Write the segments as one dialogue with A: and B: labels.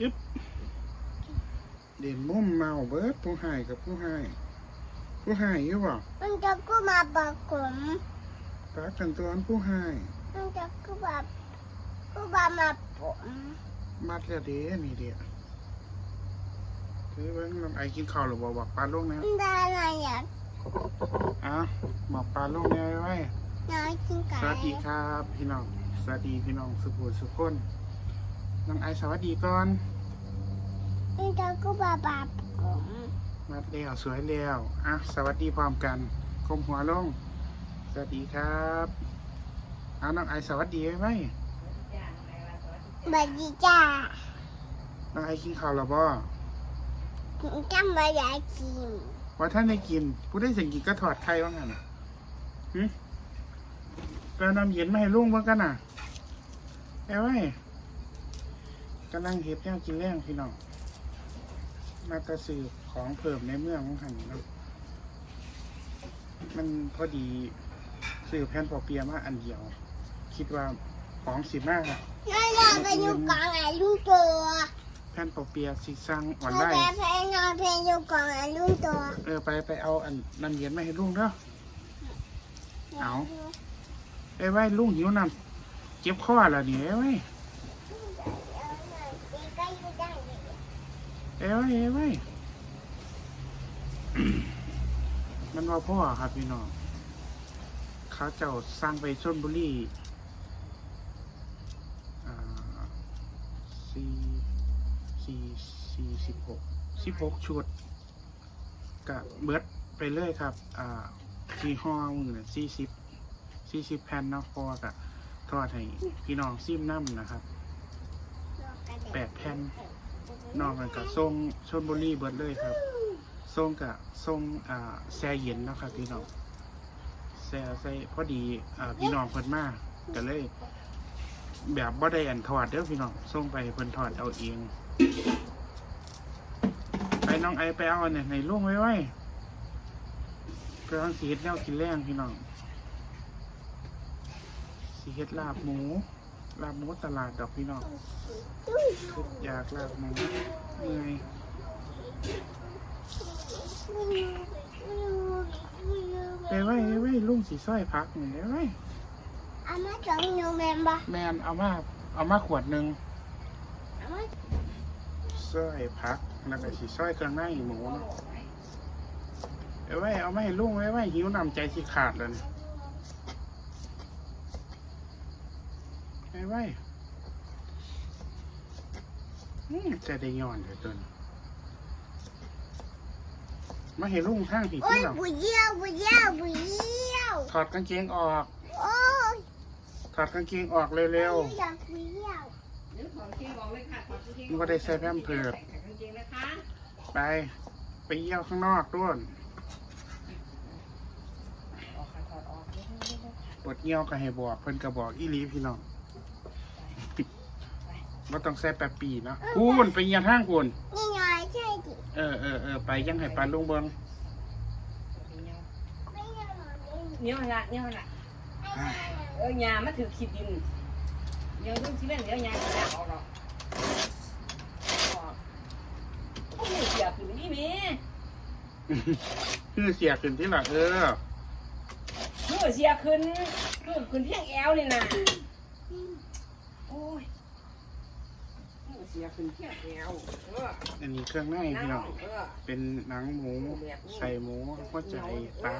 A: ยึบเด่นมุมเมาเบิดผู้ให้กับผู้ให้ผู้ให้อยู่บ่
B: มันจะกูมาบอกผม
A: ปากกันตัวอันผู้ให้
B: มันจะกูแบบกูบามาผม
A: มัดแล้วเด้นี่เด้คือเบิ่งน้องไอกินข้าวหรือบ่บอกปลาลงนะ
B: มันได้อะไรอยาก
A: อ้าวบอกปลาลงแน่ไว้
B: น้อยกินไก่
A: สวัสดีครับ พี่น้องสวัสดีพี่น้องสุภูสุขคน น้องไอสวัสดีก่อน
B: มันจะกูบาบาผม
A: มาแล้วสวยแล้วอะสวัสดีพร้อมกันกลมหัวลง สวัสดีครับเอาน้องไอสวัสดีไว้ไหม
B: บัดดีจ้า
A: น้องไอกินข้าวแล้วบ่
B: จำมาอยากกิน
A: ว่าท่านได้กิน ผู้ได้สิ่งกินก็ถอดไข่ว่างั้นน่ะหึไปเอาน้ำเย็นมาให้ลุงว่ากันน่ะเอาไว้ กำลังเห็ดแนวกินแรงพี่น้อง มาตะสืบของเพิ่มในเมืองของหันเนาะมันพอดีซื้อแผ่นปอเปียะมาอันเดียว คิดว่าของสิมาก
B: น้อยนอนไปอยู่กองไอ้ลูกตัว
A: แผ่นปอเปียะสิสร้างออน
B: เรา
A: ไล
B: ไป
A: น์
B: เพลงนอนเพลงอยู่กองไอ้ลูกตัว
A: เออไปไปเอาอันน้ำเย็นมาให้ลุงเด้อเอาไอ้ไว้ลุงหิวน้ำเจ็บคอแล้วนี่ไอ้ไว้ ไอ้ไว้ไอ้ไว้มันว่าพ่อครับพี่น้องเขาเจ้าสร้างไปชนบุรีสี่สี่สี่สิบหกสิบหกชุดกะเบิดไปเลยครับ อ่าที่ห้องมือน่ะสี่สิบสี่สิบแผ่นนะเพราะว่ากะทอดให้พี่น้องซิมน้ำนะครับแปดแผ่น นอกนั้นก็ส่งชนบุรีเบิดเลยครับส่งกะส่งอ่าแช่เย็นเนาะครับพี่น้องแช่ใส่พอดีอ่าพี่น้องเพิ่นมากก็เลย แบบบ่ได้อันทอดเด้อพี่น้องส่งไปเพิ่นทอดเอาเองไปน้องไอไปเอาเนี่ยในลุงไว้ไว้กำลังสีเฮ็ดแนวกินแรงพี่น้องสีเฮ็ดลาบหมู ลาบหมูตลาดดอกพี่น้องคิดอยากลาบหมูเหนื่อยไปไว้ไปไว้ลุงสีส้อยพักหนึ่งไปไว้
B: อามาจองยูเมมบะ
A: แมนเอามาเอามาขวดหนึ่ง
B: อามา
A: ส้อยพักแล้วก็สีส้อยเครื่องในหมูเนาะไปไว้เอามาให้ลุงไว้ไว้หิวน้ำใจสิขาดแล้ว ไปไว้อืมจะได้ย้อนเลยตัวนี้มาเห็นลุงข้างผี
B: โอ้
A: ที่
B: ย
A: เรา
B: บุเยี่ยวบุเยี่ยวบุเยี่ยว
A: ถอดกางเกงออก
B: โอ้ย
A: ถอดกางเกงออกเร็ว
B: อยากบุเยี่ยว
A: มันก็ได้ใส่แพมเพิร์ดๆไป ไปเยี่ยวข้างนอกด้วยปวดเยี่ยวก็ให้บอก เพิ่นก็บอกอีหลีพี่น้อง ว่าต้องใส่แปดปีเนาะพูนไปเยี่ยมทางพูน
B: นี่ไงใช่ดิ
A: เออเออเออไปยังให้ปลาลุงเบิง
B: ไม่ใช่หรอ
C: เนี่ยวละเนี่ยวละเออยามาถือขีดดินเดี๋ยวดูสิเล่นเดี๋ยวยาจะออกหรอกโอ้ยเสียขึ้นนี่แม่
A: คือเสียขึ้นที่หลังเออ
C: เมื่อเสียขึ้นขึ้นขึ้นเพียงแอวนี่นะโอ้ย เมื่อเสียขึ้นเพียงแอวเออ
A: อันนี้เครื่องในพี่น้อง
C: เออ
A: เป็นหนังหมู ใส่หมูหัวใจปลา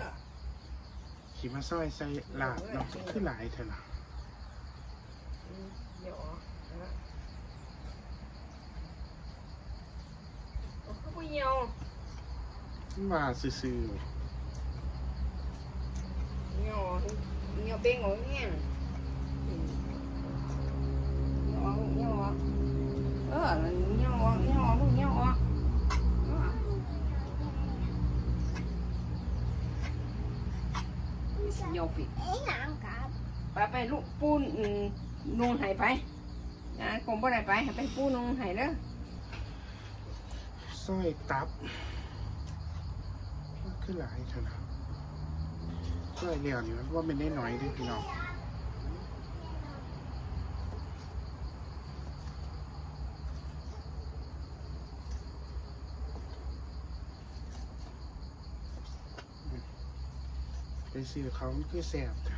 A: ขีมาซอยใส่ลาบเนาะคือหลายเถอะล่ะ
C: เดี๋ยวอ๋อก็ไม่เหี่ยว
A: ว่าซื่อ
C: เหี่ยวเหี่ยวเป็นของเนี่ยเหี่ยวเหี่ยวเออเหี่ยวเหี่ยวลูกเหี่ยวอะเหี่ยวปิด
B: ไป
C: ไปลูกปูนนุ่งหายไปนะกลมบ่ได้ไปไปปูนุ่งหายเด้อ
A: ๆซอยตับคือหลายเถอะล่ะซอยเหลี่ยวนี่มันว่าเป็นได้น้อยเด้วยพี่น้อง ซื้อเขาคือแสบจ้ะ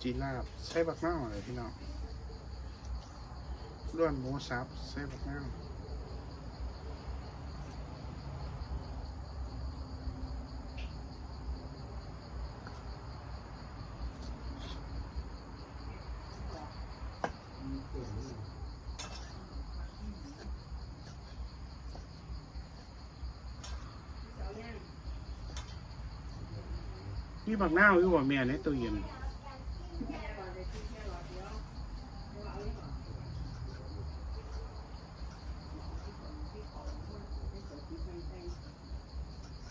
A: จีลาบใส่บักเน่าเลยพี่น้องล้วนหมูสับใส่บักเน่า นี่ บักหน้าวอยู่ว่าแม่ในตู้เย็นน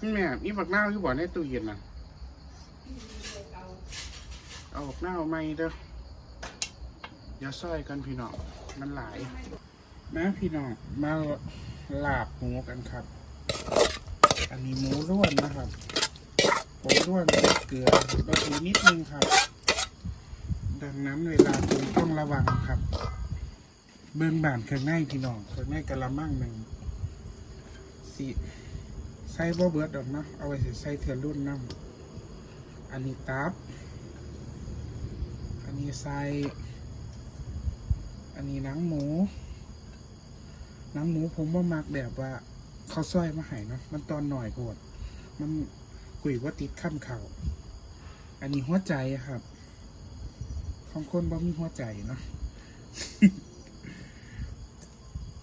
A: ี่แม่นี่บักหน้าวอยู่บ่ในตู้เย็นน่ะเอาบักหน้าวไม่เด้ออย่าซอยกันพี่น้องมันหลายนะพี่น้องมาลาบหมูกันครับ อันนี้หมูร่วนนะครับ ผมด้วยเกลือก็คือนิดนึงครับ ดังนั้นเวลาปรุงต้องระวังครับ เบื้องบานเครื่องในพี่น้องเครื่องในกะละมังหนึ่งสิใส่บ่เบิดดอกนะเอาไว้สิใส่เถื่อนรุ่นน้ำอันนี้ตับ อันนี้ใส่อันนี้หนังหมูหนังหมูผมว่ามักแบบว่าเขาวซอยมาให้นะมันตอนหน่อยโหดมัน กุยว่าติดข้ามเขาอันนี้หัวใจครับ ของคนบ่มีหัวใจเนาะ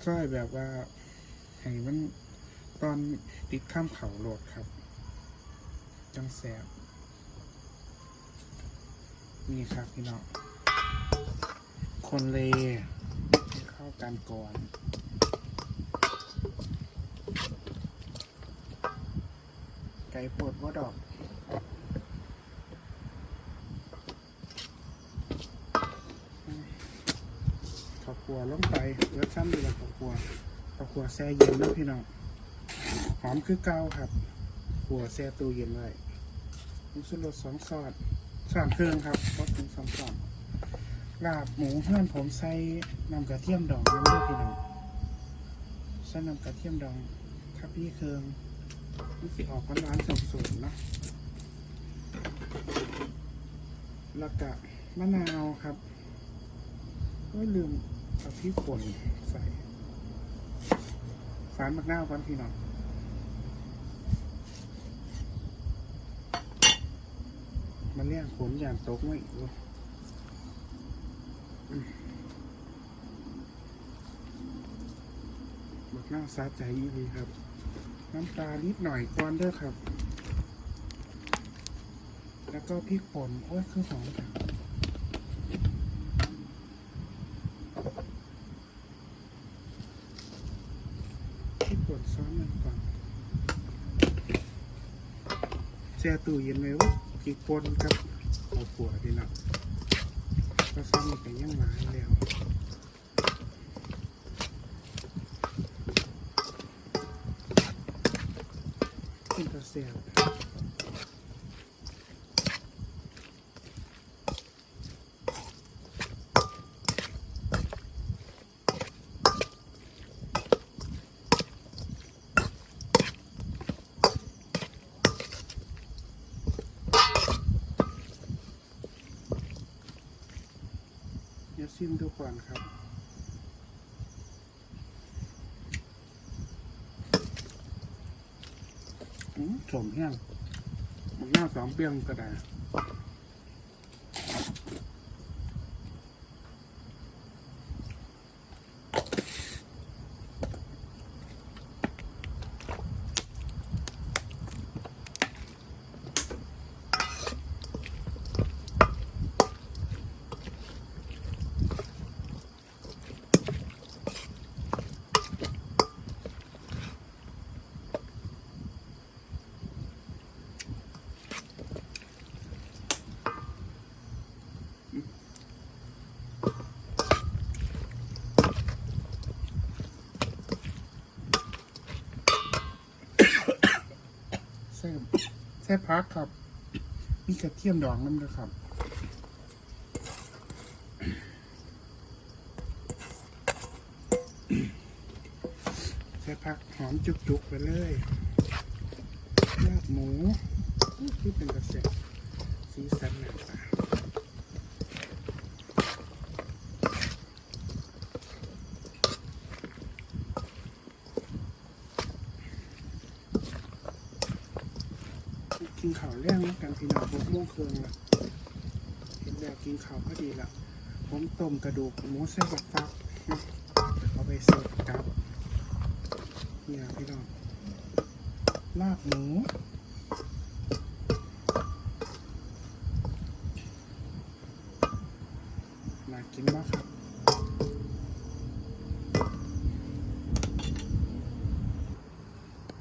A: ก็แบบว่าให้มันตอนติดข้ามเขาโหลดครับ จังแสบนี่ครับพี่น้องคนเลให้เข้ากันก่อน ไก่ปวดว่าดอกข้าวคั่วลงไปเลือซ้ำดีละข้าวคั่วข้าวคั่วแช่เย็นแล้วพี่น้องหอมคือเก่าครับขัวแช่ตู้เย็นไว้มีสุรสสองซอดสามเครื่องครับก็ถึงสองซอดลาบหมูเพื่อนผมใส่น้ำกระเทียมดองน้ำเลือพี่น้องใส่น้ำกระเทียมดองครับพี่เครื่อง มันสิออกร้านๆสดๆเนาะแล้วก็มะนาวครับก็ลืมเอาพริกป่นใส่ฝานมะนาวก่อนพี่น้องมันเรียกผมอย่างตกไม่อีกเว้ยบักหน้าซาใจอีดีครับ น้ำตาลนิดหน่อยก่อนเด้อครับ แล้วก็พริกป่นโอ้ยคือหอมจังพริกป่นซ้อนหนึ่งก่อนแช่ตู้เย็นไว้ว่าพริกป่นกับข้าผัวดีนะก็ซ้ำอีกเป็นยังหลายแล้ว ขึ้นกระเซียวเดี๋ยวซิมดูก่ อนครับอืมสมแห้งมันหน้าสองเปี้ยงกระดาษซ่บ แซ่พักครับ มีกระเทียมดองน้ำด้วยครับแส่ผักหอมจุกๆไปเลยลาบหมูที่เป็นกระเสร็จสีสันหนาตา งน้ำกันพี่น้องพวกม่วงเคืองละเห็นแล้วกินข้าวพอดีละผมต้มกระดูกหมูใส่บักฟักเนาะเอาไปเสิร์ฟกับเนี่ยพี่น้องลาบหมูน่ากินมากครับ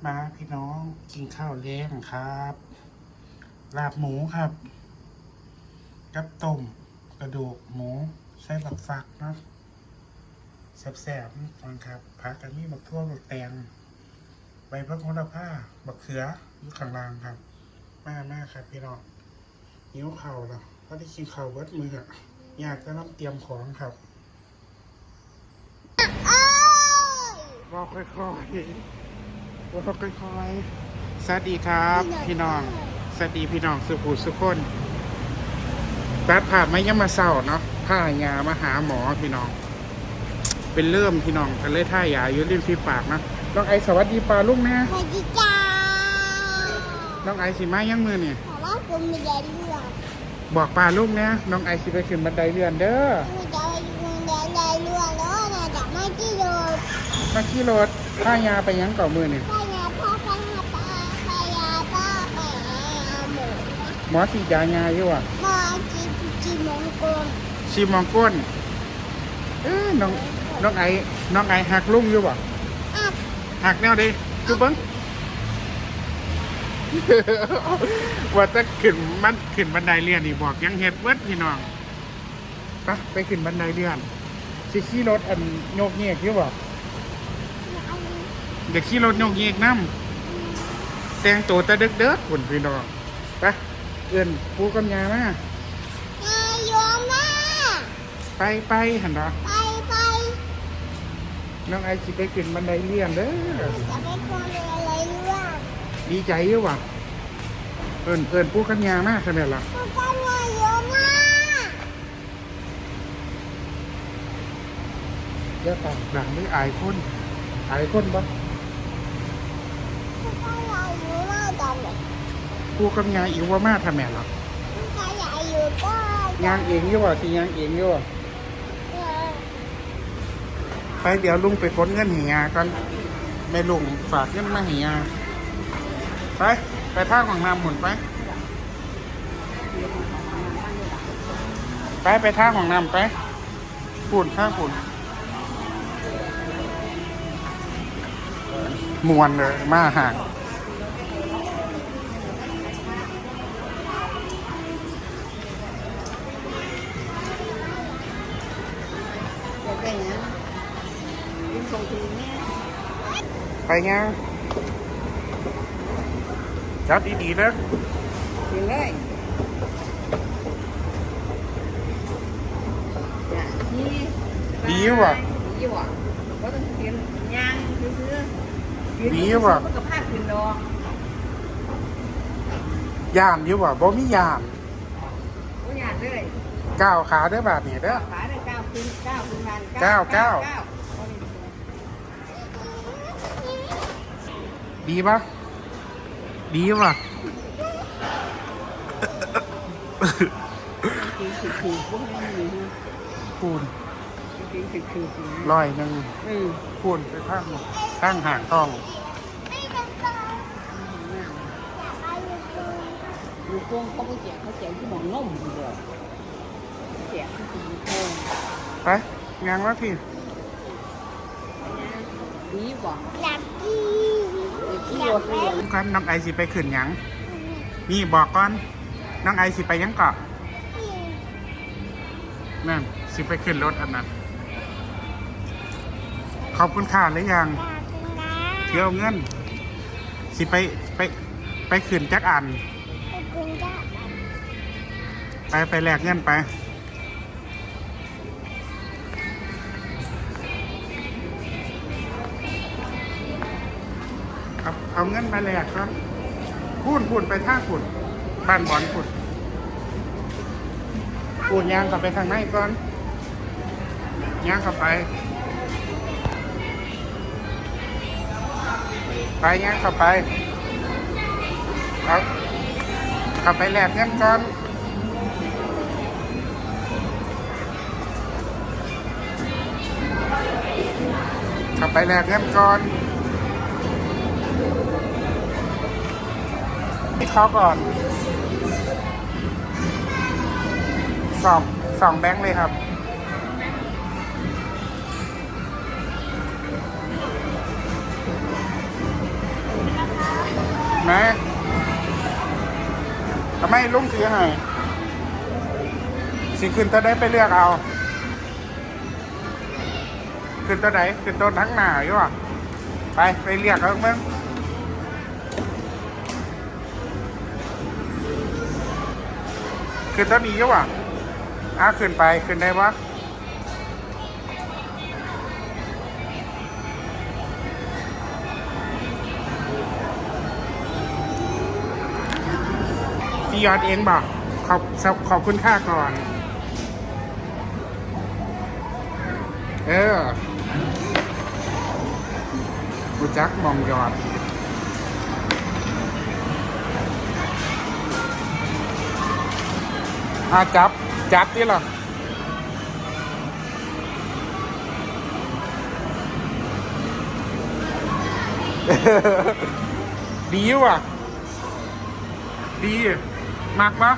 A: มาพี่น้องกินข้าวเล้งครับ ลาบหมูครับ กับต้มกระดูกหมูใส่บักฟักเนาะแซ่บๆฟังครับผักกันมีบักทั่วบักแตงใบพระโหระพาบักเขืออยู่ข้างล่างครับมากมากครับพี่น้องหิวเข่าวแล้วพอได้กินข้าวเบิดมืออะอยากจะน้ำเตรียมของครับ
B: เอ้ย
A: ว่าค่อยๆว่าค่อยๆสวัสดีครับ พี่น้อง สวัสดีพี่น้องสุภูสุคนตัดผ่านไม่ยังมาเศร้าเนาะผ้ายามาหาหมอพี่น้อง เป็นเริ่มพี่น้องกันเลยท่ายาอยู่ริมฝีปากนะน้องไอสวัสดีปลาลูกนะ
B: สวัสดีจ้า
A: น้องไอสิมายังมือเนี่ย
B: แต่ว่าผมไม่ได้เรื่อง
A: บอกปลาลูกนะน้องไอสิไปขึ้นบันไดเลื่อนเด้อ
B: ไม่ได้เรื่องใดใดเรื่องแล้วนะจะไม่ที่โดน
A: มาขี่รถผ้ายาไปยังเก่ามือเนี่ย
B: หม
A: อสีดยายาอยู่อะ
B: มาจีจีมงกล
A: ชีมองก้นเอ้ยน้องน้องไอน้องไอหักลุงอยู่ป่ะ
B: อะ
A: หักแนวดิจุบเบิ้ง ว่าจะขึ้นมันขึ้นบันไดเลื่อนนี่บอกยังเฮ็ดเบิดพี่น้องไปไปขึ้นบันไดเลื่อนสิขี่รถอันโยกเยกอยู่บ่เด็กขี่รถโยกเยกน้ำแต่งตัวแต่เด็กเด้อคุณพี่น้องไป เอื้อนปูกับยามา
B: นายโยมมา
A: ไปไปหันดอ
B: ไปไป
A: น้องไอสิไปขึ้นบันไดเลื่อนเด้อ
B: จะไปคนอะไรเรื่อง
A: ดีใจอยู่ว่ะเอินเอินปูกับยามาใช่ไหมล่ะ
B: พวกกันนายโยมมา
A: เดี๋ยวปากดังไม่อายคนอายคนบ่
B: พวกกันนายโยมมากันเลย
A: ปูกับยาอิวว่ามาทำแม่ล่ะ
B: พวกกันนายโยมก็
A: ยางเองอยู่ว่ะสิยางเองอยู่ว่ะ
B: เออ
A: ไปเดี๋ยวลุงไปค้นเงินเหียก่อนแม่ลุงฝากเงินมาเหียไป ไปท่าของน้ำหมุนไป ไปไปท่าของน้ำไปฝุ่นท่าฝุ่นมวนเลยมาห่าง
C: ไป
A: ยังจับดีๆนะ
C: กินเลยจ้ะนี่
A: ดีว่ะ
C: ดีว่ะก็ต้องกินย่างซื้อๆ
A: ดีว่ะ
C: มันก็พาขึ้นดอก
A: ย่านอยู่ว่ะบ่มีย่าน
C: ก็อยากเลย
A: ก้าวขาเด้อบาดนี่เด้อ
C: ขาได้เก้าขึ้นเก้าขึ้นพัน
A: เก้าเก้า ดีปะดีว่ะ
C: กินคือคือพวกนี้มี
A: ปูน
C: กินคือคือ
A: ลอยหนึ่งปูนไปข้างข้างห่างต้อง
B: ไม่ต้องการอยากไปอยู่ตรง
C: อยู่โค้งเขาไม่แจกเขาแจกที่หมองนุ่มเดียวแจกที่คือโค้ง
A: ไปงานว่าพี่
C: ดีกว่า
B: อยากกิน
C: ที่
B: อยา
C: โด
B: ก
C: ด
B: ไป
C: เรียน
A: กันน้องไอสิไปขึ้นหยังนี่บอกก่อนน้องไอสิไปหยังเกาะนั่นสิไปขึ้นรถอันนั้นขอบคุณค่าหรือยัง
B: อยากกินนะ
A: เที่ยวเงินสิไปไปไปขึ้นจักอัน
B: ไปกินจ้า
A: ไปไปแลกเงินไป เอาเงินมาแลกครับพูดพูดไปท่าพูดบ้านบอลพูดพูดยางกลับไปทางไหนก่อนยางกลับไป ไปยางกลับไปเอากลับไปแลกเงินก่อนกลับไปแลกเงินก่อน ให้เขาก่อนสองสองแบงค์เลยครับแม่ทำไมลุงถือให้สิขึ้นตัวได้ไปเลือกเอา ขึ้นตัวไหนขึ้นตัวทั้งหน้าอยู่อะ ไป ไปเรียกเอาเมึง ขึ้นตัวนี้ยู่อะอะขึ้นไปขึ้นได้ปะพี่ยอดเองบอกขอบขอบคุณค่าก่อน เออกูจักมองยอด อาจับ จับที่หรอดีว่ะ ดีมักปะ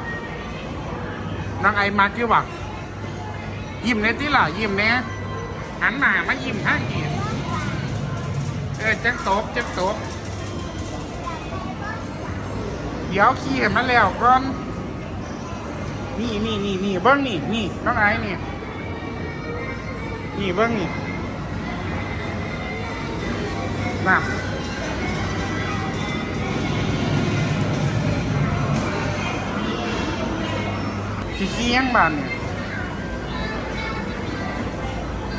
A: นางไอมักอยู่ว่ะ ยิ้มเน่ที่ล่ะ ยิ้มเน่หันหน้ามายิ้มข้างอีกเออจักตบจักตบเดี๋ยวขี้ให้มันแล้วก่อน นี่นี่นี่นี่เบิ้งนี่นี่น้องไอ้นี่ นี่เบิ้งนี่น่ะขี้ขี้ยังบานเนี่ย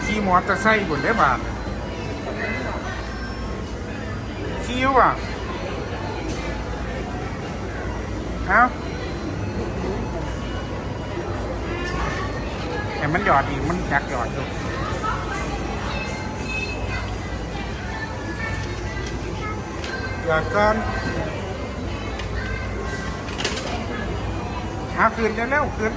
A: ขี้มอเตอร์ไซค์บนได้บานเนี่ยขี้ว่ะเอ้า แต่มันหยอดอีกมันจักหยอดอยู่หยอดก่อนหาคืนเร็วๆคืน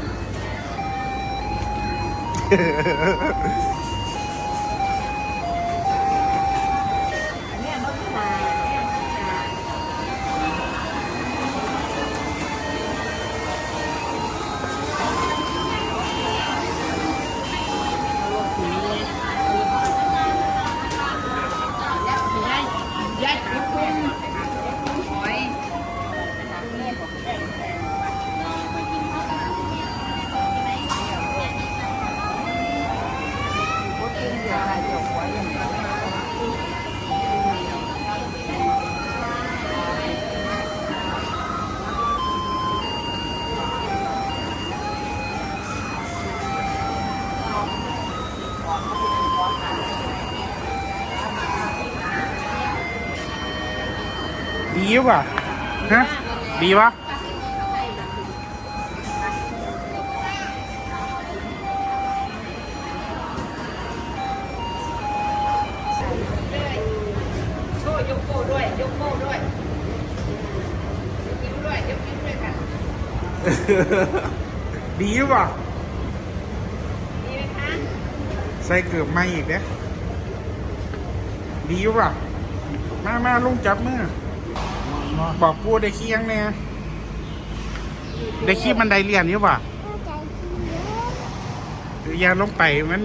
A: ว่ะฮะดีวะ
C: โชว์ยกโป้ด้วยยกโป้ด้วยยกนิ้วด้วยยกนิ้วด้วยค่ะ
A: ดีว่ะ
C: ดีไหมคะ
A: ใส่เกือบไม่อีกเนี่ยดีว่ะมามาลุงจับมือ บอกพูดได้ขี้ยังเนี่ยได้ขี้มันไดเรียนอยู่ป่ะ
B: เข้าใจที
A: อย่าลงไปมัน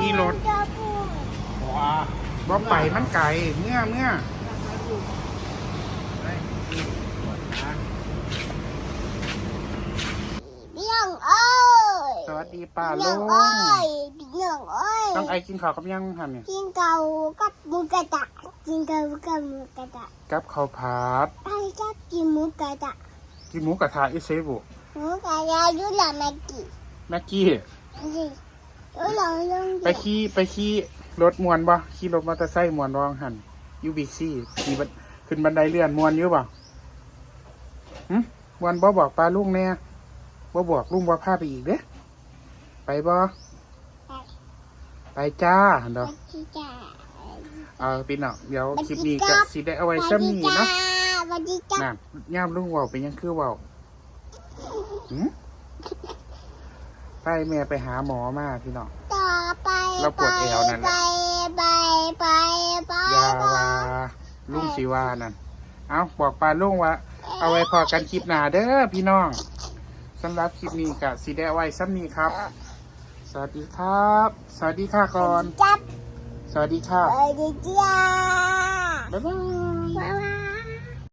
A: มีรถ
B: จะพูด
A: บ่ไปมันไก่เมื่อเมื่อ
B: เบี้ยงเอ้ย
A: ส วัสดีป้า
B: เบี้
A: ลุ
B: ยง
A: ง
B: เอ้ยเบี้ยงเอ้ย
A: ต้องไอกินข้าวกับยังหันเนี่ย
B: กินเกากับหมูกระทะกินเกากับหมูกระทะ
A: กับข้าวผัด
B: ไปจะกินหมูกระทะ
A: กินหมูกระทะอิเซบุ
B: หมูกระทะยุลาแม็กกี้
A: แม็กกี้
B: สิยุลาลง
A: ไปขี่ไปขี่รถมวนบ่ขี่รถมอเตอร์ไซค์มวนรองหันยูบีซีขี่บัดขึ้นบันไดเลื่อนมวนอยู่บ่หึมวนบ่บอกปลาลุงแน่บ่บอกลุงว่าพาไปอีกเด้ไป บ่ไปจ้าหั่นดอก
B: ที่จะ
A: เอาพี่น้องเดี๋ยวคลิปนี้ก็สิได้เอาไว้ซ้ำนี้เนาะ
B: สวัสดีจ้า
A: นั่นย่ามลุงเว้าเป็นหยังคือเว้าหึไปแม่ไปหาหมอมาพี่น้อง
B: ต่อไป
A: เราปวดเอวนั่นแห
B: ไป
A: ละ
B: ไปไปไป
A: อยาว่าลุงสิว่านั่นเอาบอกปลาลุงว่า เอาไว้พอกันคลิปหน้าเด้อพี่น้องสำหรับคลิปนี้ก็สิได้เอาไว้ซ้ำนี้ครับ สวัสดีครับ สวัสดีค่ะก่อน
B: จับ
A: สวัสดีค่ะ
B: สวัสดีจ้า
A: บ๊ายบาย
B: บ๊ายบาย